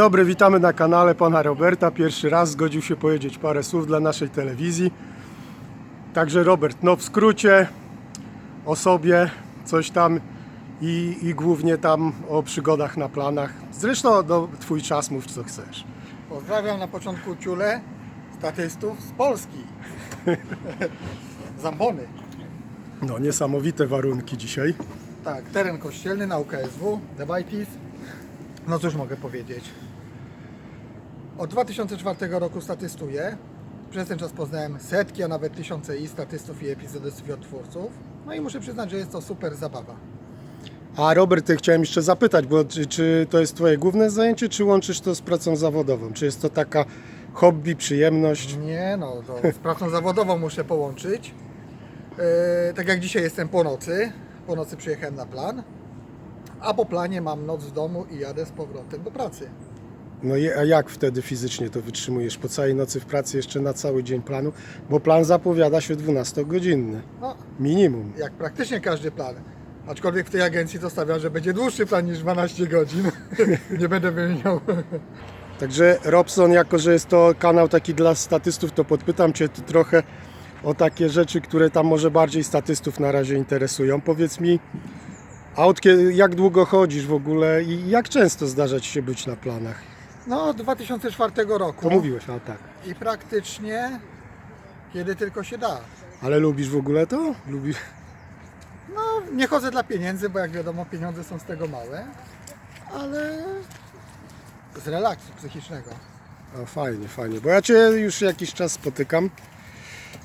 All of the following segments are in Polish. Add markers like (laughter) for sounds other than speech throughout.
Dobry, witamy na kanale pana Roberta. Pierwszy raz zgodził się powiedzieć parę słów dla naszej telewizji. Także Robert, no w skrócie o sobie, coś tam i, i głównie tam o przygodach na planach. Zresztą no, twój czas, mów co chcesz. Pozdrawiam na początku ciule statystów z Polski. (laughs) Zambony. No niesamowite warunki dzisiaj. Tak, teren kościelny na UKSW, Debajtis. No cóż mogę powiedzieć. Od 2004 roku statystuję. Przez ten czas poznałem setki, a nawet tysiące i statystów i epizodystów i odtwórców. No i muszę przyznać, że jest to super zabawa. A Robert, ty chciałem jeszcze zapytać, bo czy, czy to jest twoje główne zajęcie, czy łączysz to z pracą zawodową? Czy jest to taka hobby, przyjemność? Nie no, to z pracą zawodową muszę połączyć. E, tak jak dzisiaj jestem po nocy. Po nocy przyjechałem na plan. A po planie mam noc w domu i jadę z powrotem do pracy. No a jak wtedy fizycznie to wytrzymujesz? Po całej nocy w pracy jeszcze na cały dzień planu? Bo plan zapowiada się 12-godzinny. No, Minimum. jak praktycznie każdy plan. Aczkolwiek w tej agencji to stawiam, że będzie dłuższy plan niż 12 godzin. (laughs) Nie będę wymieniał. (laughs) Także Robson, jako że jest to kanał taki dla statystów, to podpytam Cię tu trochę o takie rzeczy, które tam może bardziej statystów na razie interesują. Powiedz mi, a od kiedy, jak długo chodzisz w ogóle i jak często zdarza Ci się być na planach? No, od 2004 roku. To mówiłeś, a tak. I praktycznie kiedy tylko się da. Ale lubisz w ogóle to? Lubisz? No, nie chodzę dla pieniędzy, bo jak wiadomo, pieniądze są z tego małe, ale z relaksu psychicznego. A fajnie, fajnie, bo ja Cię już jakiś czas spotykam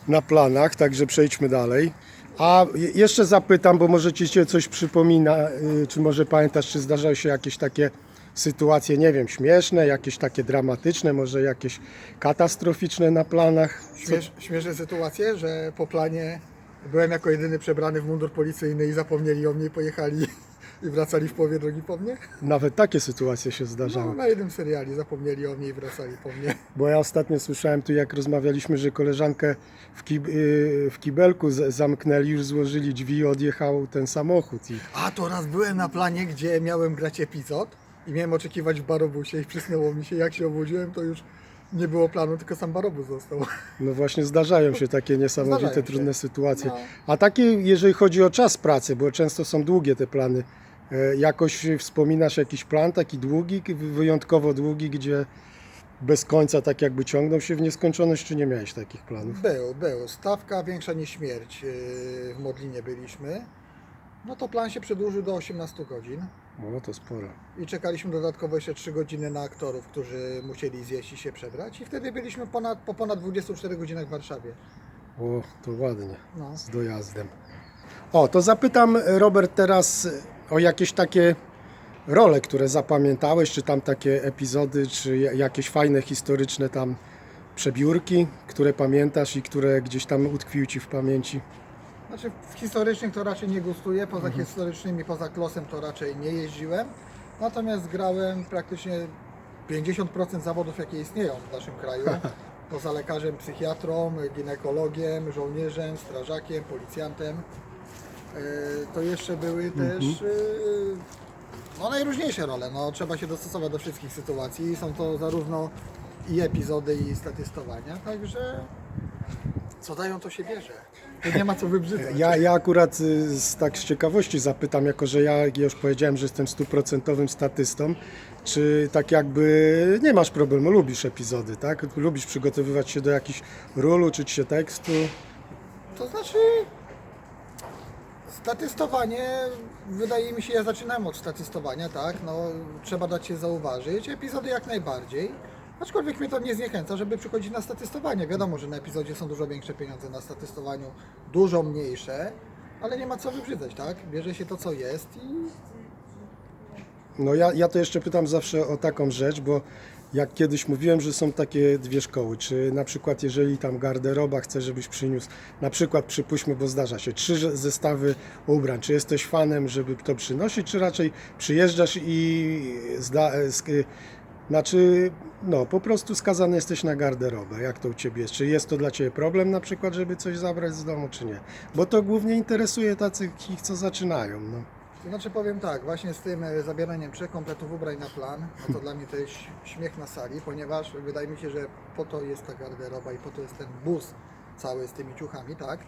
na planach, także przejdźmy dalej. A je- jeszcze zapytam, bo może Ci się coś przypomina, y, czy może pamiętasz, czy zdarzały się jakieś takie sytuacje, nie wiem, śmieszne, jakieś takie dramatyczne, może jakieś katastroficzne na planach? Śmiesz, śmieszne sytuacje, że po planie byłem jako jedyny przebrany w mundur policyjny i zapomnieli o mnie i pojechali (laughs) i wracali w połowie drogi po mnie. Nawet takie sytuacje się No, zdarzały. na jednym seriali zapomnieli o mnie i wracali po mnie. (laughs) Bo ja ostatnio słyszałem tu, jak rozmawialiśmy, że koleżankę w, kib- y, w kibelku zamknęli, już złożyli drzwi i odjechał ten samochód. I A to raz byłem na planie, gdzie miałem grać epizod i miałem oczekiwać w barobusie i przysnęło mi się, jak się obudziłem, to już nie było planu, tylko sam barobus został. No właśnie zdarzają się takie (laughs) niesamowite, Zdarzają się. trudne sytuacje. No. A takie, jeżeli chodzi o czas pracy, bo często są długie te plany, e, jakoś wspominasz jakiś plan taki długi, wyjątkowo długi, gdzie bez końca tak jakby ciągnął się w nieskończoność, czy nie miałeś takich planów? Był, był. Stawka większa niż śmierć. yy, W Modlinie byliśmy. No to plan się przedłużył do 18 godzin. O, to sporo. I czekaliśmy dodatkowo jeszcze 3 godziny na aktorów, którzy musieli zjeść i się przebrać. I wtedy byliśmy ponad, po ponad 24 godzinach w Warszawie. O, to ładnie, No. z dojazdem. O, to zapytam Robert teraz o jakieś takie role, które zapamiętałeś, czy tam takie epizody, czy ja- jakieś fajne historyczne tam przebiórki, które pamiętasz i które gdzieś tam utkwiły Ci w pamięci. Znaczy w historycznych to raczej nie gustuję, poza historycznymi, poza klosem to raczej nie jeździłem. Natomiast grałem praktycznie 50% zawodów, jakie istnieją w naszym kraju. (laughs) Poza lekarzem, psychiatrą, ginekologiem, żołnierzem, strażakiem, policjantem. E, To jeszcze były też e, no, najróżniejsze role. No, trzeba się dostosować do wszystkich sytuacji. Są to zarówno i epizody, i statystowania. Także co dają, to się bierze. Tu nie ma co wybrzydzać. Ja, ja akurat y, z, tak z ciekawości zapytam, jako że ja ja już powiedziałem, że jestem stuprocentowym statystą, czy tak jakby nie masz problemu, lubisz epizody, tak? Lubisz przygotowywać się do jakichś ról, uczyć się tekstu? To znaczy, statystowanie, wydaje mi się, ja zaczynałem od statystowania, tak, no trzeba dać się zauważyć, epizody jak najbardziej, aczkolwiek mnie to nie zniechęca, żeby przychodzić na statystowanie. Wiadomo, że na epizodzie są dużo większe pieniądze, na statystowaniu dużo mniejsze, ale nie ma co wybrzydzać, tak, bierze się to, co jest i No ja, ja to jeszcze pytam zawsze o taką rzecz, bo jak kiedyś mówiłem, że są takie dwie szkoły, czy na przykład jeżeli tam garderoba chce, żebyś przyniósł, na przykład przypuśćmy, bo zdarza się, trzy zestawy ubrań, czy jesteś fanem, żeby to przynosić, czy raczej przyjeżdżasz i zda, znaczy, no po prostu skazany jesteś na garderobę, jak to u Ciebie jest, czy jest to dla Ciebie problem na przykład, żeby coś zabrać z domu, czy nie, bo to głównie interesuje takich, co zaczynają, no. Znaczy powiem tak, właśnie z tym e, zabieraniem trzech kompletów ubrań na plan, no to dla mnie to jest śmiech na sali, ponieważ wydaje mi się, że po to jest ta garderoba i po to jest ten bus cały z tymi ciuchami, tak?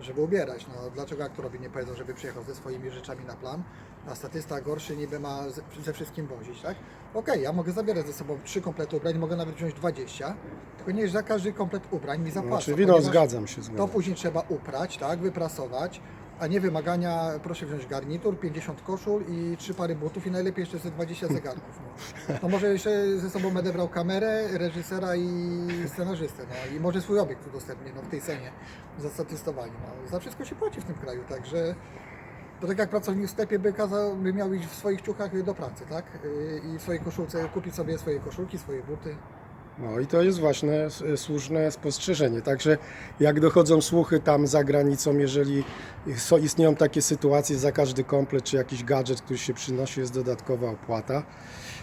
Żeby ubierać. No dlaczego aktorowi nie powiedzą, żeby przyjechał ze swoimi rzeczami na plan, a statysta gorszy niby ma ze, ze wszystkim wozić, tak? Okej, ja mogę zabierać ze sobą trzy komplety ubrań, mogę nawet wziąć 20, tylko nie za każdy komplet ubrań mi zapłacą. Znaczy, no, ponieważ- zgadzam się, to zgadzam. później trzeba uprać, tak, wyprasować, a nie wymagania, proszę wziąć garnitur, 50 koszul i 3 pary butów i najlepiej jeszcze ze 20 zegarków. No. To może jeszcze ze sobą będę brał kamerę, reżysera i scenarzystę, no i może swój obiekt udostępnię no, w tej scenie za statystowanie. No. Za wszystko się płaci w tym kraju, także to tak jak pracownik w sklepie by, kazał, by miał iść w swoich ciuchach do pracy, tak? Yy, I w swojej koszulce kupić sobie swoje koszulki, swoje buty. No i to jest właśnie s- słuszne spostrzeżenie. Także jak dochodzą słuchy tam za granicą, jeżeli istnieją takie sytuacje, za każdy komplet czy jakiś gadżet, który się przynosi, jest dodatkowa opłata.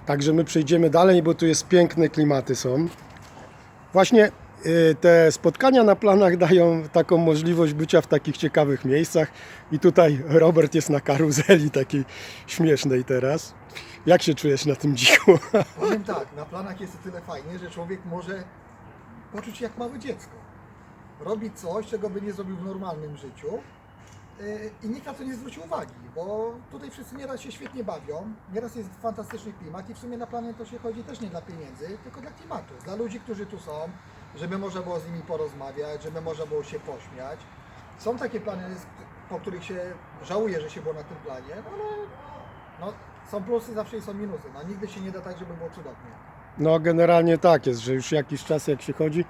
Także my przejdziemy dalej, bo tu jest piękne klimaty są. Właśnie y, te spotkania na planach (laughs) dają taką możliwość bycia w takich ciekawych miejscach. I tutaj Robert jest na karuzeli takiej śmiesznej teraz. Jak się czujesz na tym dziku? (laughs) Powiem tak, na planach jest o tyle fajnie, że człowiek może poczuć się jak małe dziecko. Robić coś, czego by nie zrobił w normalnym życiu yy, i nikt na to nie zwróci uwagi, bo tutaj wszyscy nieraz się świetnie bawią, nieraz jest fantastyczny klimat i w sumie na plany to się chodzi też nie dla pieniędzy, tylko dla klimatu, dla ludzi, którzy tu są, żeby można było z nimi porozmawiać, żeby można było się pośmiać. Są takie plany, po których się żałuje, że się było na tym planie, no ale no, są plusy, zawsze i są minusy. No, nigdy się nie da tak, żeby było cudownie. No generalnie tak jest, że już jakiś czas jak się chodzi,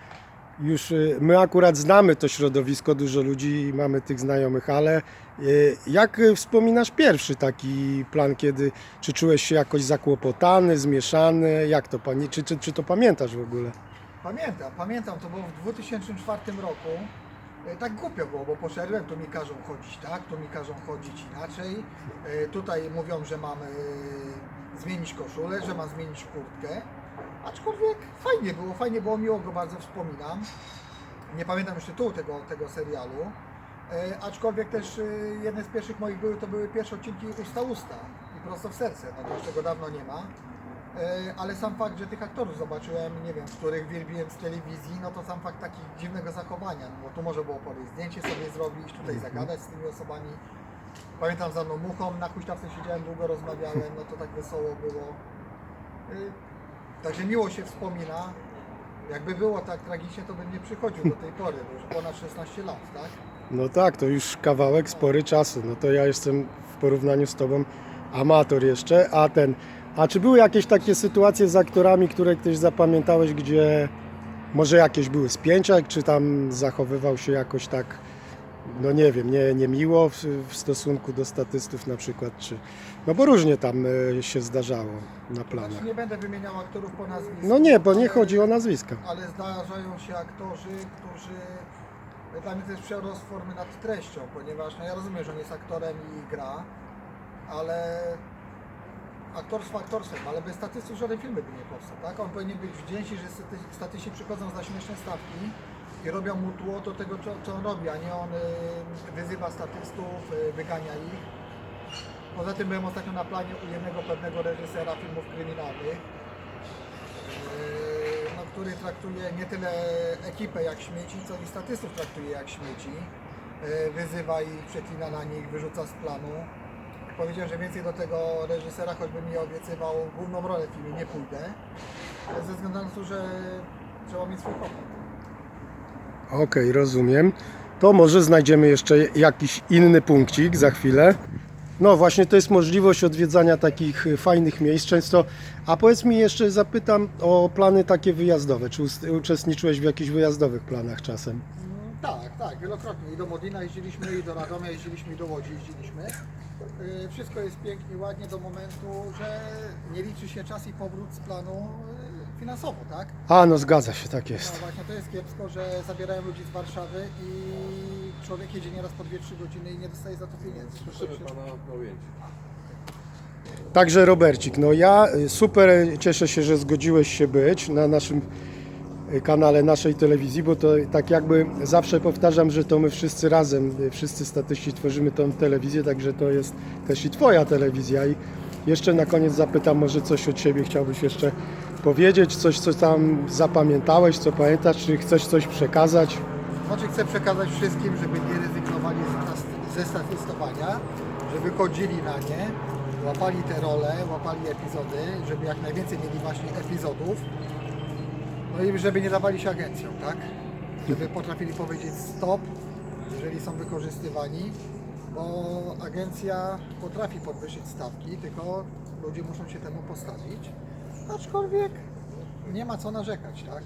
już y, my akurat znamy to środowisko, dużo ludzi mamy tych znajomych, ale y, jak y, wspominasz pierwszy taki plan, kiedy, czy czułeś się jakoś zakłopotany, zmieszany, jak to, pani, czy, czy, czy to pamiętasz w ogóle? Pamiętam, pamiętam, to było w 2004 roku. E, Tak głupio było, bo poszedłem, tu mi każą chodzić tak, tu mi każą chodzić inaczej. E, Tutaj mówią, że mam e, zmienić koszulę, że mam zmienić kurtkę. Aczkolwiek fajnie było, fajnie było, miło go bardzo wspominam. Nie pamiętam już tytułu tego, tego serialu. Aczkolwiek też jedne z pierwszych moich były, to były pierwsze odcinki Usta Usta i Prosto w Serce, no to już tego dawno nie ma. E, ale sam fakt, że tych aktorów zobaczyłem, nie wiem, których wielbiłem z telewizji, no to sam fakt takiego dziwnego zachowania, no bo tu można było podejść zdjęcie sobie zrobić, tutaj zagadać z tymi osobami. Pamiętam za mną muchą, na huśtawce siedziałem, długo rozmawiałem, no to tak wesoło było. Y, Także miło się wspomina. Jakby było tak tragicznie, to bym nie przychodził do tej pory, bo już ponad 16 lat, tak? No tak, to już kawałek, spory czasu, no to ja jestem w porównaniu z Tobą amator jeszcze, a ten, a czy były jakieś takie sytuacje z aktorami, które ktoś zapamiętałeś, gdzie może jakieś były spięcia, czy tam zachowywał się jakoś tak, no nie wiem, nie, niemiło w, w stosunku do statystów na przykład, czy, no bo różnie tam e, się zdarzało na planach. Znaczy nie będę wymieniał aktorów po nazwisku. No nie, bo nie ale- chodzi o nazwiska. ale zdarzają się aktorzy, którzy dla mnie to jest przerost formy nad treścią, ponieważ no ja rozumiem, że on jest aktorem i gra, ale aktorstwo aktorstwem, ale bez statystów żaden film by nie powstał, tak? On powinien być wdzięczny, że staty- statyści przychodzą za śmieszne stawki i robią mu tło do tego, co, co on robi, a nie on y, wyzywa statystów, y, wygania ich. Poza tym byłem ostatnio na planie u jednego pewnego reżysera filmów kryminalnych, Yy, no, który traktuje nie tyle ekipę jak śmieci, co i statystów traktuje jak śmieci. Wyzywa ich, przeklina na nich, wyrzuca z planu. Powiedziałem, że więcej do tego reżysera, choćby mi obiecywał główną rolę w filmie, nie pójdę. Ze względu na to, że trzeba mieć swój pokój. Okej, rozumiem. To może znajdziemy jeszcze jakiś inny punkcik za chwilę. No właśnie, to jest możliwość odwiedzania takich fajnych miejsc często. A powiedz mi jeszcze, zapytam o plany takie wyjazdowe. Czy uczestniczyłeś w jakichś wyjazdowych planach czasem? Tak, wielokrotnie. I do Modlina jeździliśmy, i do Radomia jeździliśmy, i do Łodzi jeździliśmy. Yy, Wszystko jest pięknie, ładnie do momentu, że nie liczy się czas i powrót z planu yy, finansowo, tak? A, no zgadza się, tak No jest. właśnie, to jest kiepsko, że zabierają ludzi z Warszawy i człowiek jedzie nieraz po 2-3 godziny i nie dostaje za to pieniędzy. Prosimy pana na ujęcie. Także Robercik, no ja y, super cieszę się, że zgodziłeś się być na naszym kanale naszej telewizji, bo to tak jakby zawsze powtarzam, że to my wszyscy razem, wszyscy statyści tworzymy tą telewizję, także to jest też i Twoja telewizja. I jeszcze na koniec zapytam, może coś od Ciebie chciałbyś jeszcze powiedzieć, coś co tam zapamiętałeś, co pamiętasz, czy chcesz coś przekazać? Znaczy chcę przekazać wszystkim, żeby nie rezygnowali ze statystowania, żeby chodzili na nie, łapali te role, łapali epizody, żeby jak najwięcej mieli właśnie epizodów, no i żeby nie dawali się agencjom, tak? Żeby potrafili powiedzieć stop, jeżeli są wykorzystywani, bo agencja potrafi podwyższyć stawki, tylko ludzie muszą się temu postawić, aczkolwiek nie ma co narzekać, tak?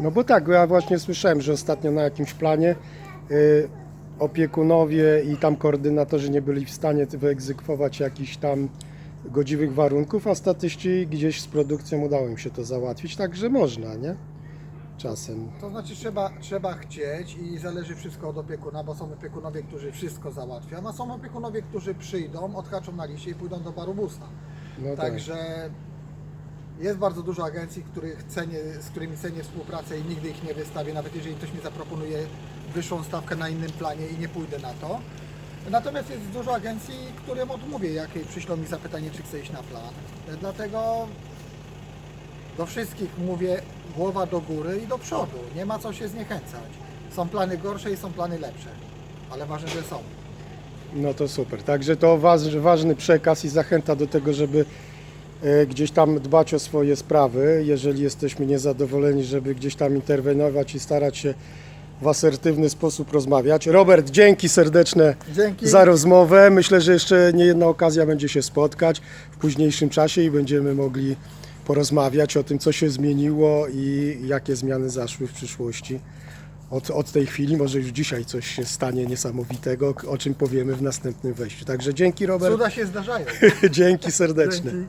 No bo tak, ja właśnie słyszałem, że ostatnio na jakimś planie y, opiekunowie i tam koordynatorzy nie byli w stanie wyegzekwować jakichś tam godziwych warunków, a statyści gdzieś z produkcją udało im się to załatwić, także można, nie? Czasem. To znaczy trzeba, trzeba chcieć i zależy wszystko od opiekuna, bo są opiekunowie, którzy wszystko załatwią, a są opiekunowie, którzy przyjdą, odhaczą na liście i pójdą do baru busta. No tak. Także jest bardzo dużo agencji, których cenię, z którymi cenię współpracę i nigdy ich nie wystawię, nawet jeżeli ktoś mi zaproponuje wyższą stawkę na innym planie i nie pójdę na to. Natomiast jest dużo agencji, którym odmówię, jak przyślą mi zapytanie, czy chcę iść na plan. Dlatego do wszystkich mówię głowa do góry i do przodu. Nie ma co się zniechęcać. Są plany gorsze i są plany lepsze, ale ważne, że są. No to super. Także to waż, ważny przekaz i zachęta do tego, żeby e, gdzieś tam dbać o swoje sprawy. Jeżeli jesteśmy niezadowoleni, żeby gdzieś tam interweniować i starać się w asertywny sposób rozmawiać. Robert, dzięki serdeczne Dzięki. za rozmowę. Myślę, że jeszcze nie jedna okazja będzie się spotkać w późniejszym czasie i będziemy mogli porozmawiać o tym, co się zmieniło i jakie zmiany zaszły w przyszłości. Od, od tej chwili, może już dzisiaj coś się stanie niesamowitego, o czym powiemy w następnym wejściu. Także dzięki Robert, Cuda się zdarzają. (laughs) dzięki serdeczne. Dzięki.